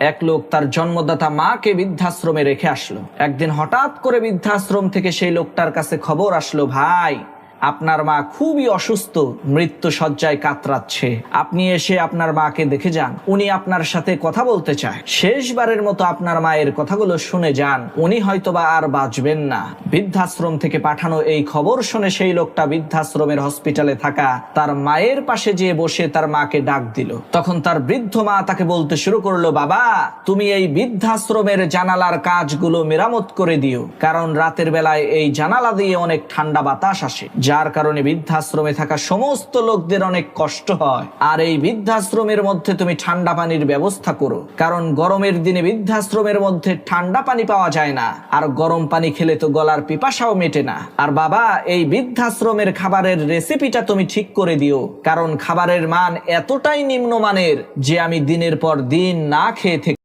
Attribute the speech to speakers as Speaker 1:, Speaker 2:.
Speaker 1: এক লোক তার জন্মদাতা মাকে বৃদ্ধাশ্রমে রেখে আসলো। একদিন হঠাৎ করে বৃদ্ধাশ্রম থেকে সেই লোকটার কাছে খবর আসলো, ভাই আপনার মা খুবই অসুস্থ মৃত্যু সজ্জায় কাতরাচ্ছে। আপনি এসে আপনার মাকে দেখে যান, উনি আপনার সাথে কথা বলতে চায়। শেষবারের মতো আপনার মায়ের কথাগুলো শুনে যান, উনি হয়তোবা আর বাঁচবেন না। বৃদ্ধাশ্রম থেকে পাঠানো এই খবর শুনে সেই লোকটা বৃদ্ধাশ্রমের হসপিটালে থাকা তার মায়ের পাশে যেয়ে বসে তার মাকে ডাক দিল। তখন তার বৃদ্ধ মা তাকে বলতে শুরু করল, বাবা, তুমি এই বৃদ্ধাশ্রমের জানালার কাজগুলো মেরামত করে দিও, কারণ রাতের বেলায় এই জানালা দিয়ে অনেক ঠান্ডা বাতাস আসে। যার কারণে বৃদ্ধাশ্রমে থাকা সমস্ত লোকদের অনেক কষ্ট হয়। আর এই বৃদ্ধাশ্রমের মধ্যে তুমি ঠান্ডা পানির ব্যবস্থা করো। কারণ গরমের দিনে বৃদ্ধাশ্রমের মধ্যে ঠান্ডা পানি পাওয়া যায় না। আর গরম পানি খেলে তো গলার পিপাসাও মেটে না। আর বাবা, এই বৃদ্ধাশ্রমের খাবারের রেসিপিটা তুমি ঠিক করে দিও। কারণ খাবারের মান এতটাই নিম্নমানের যে আমি দিনের পর দিন না খেয়ে থেকে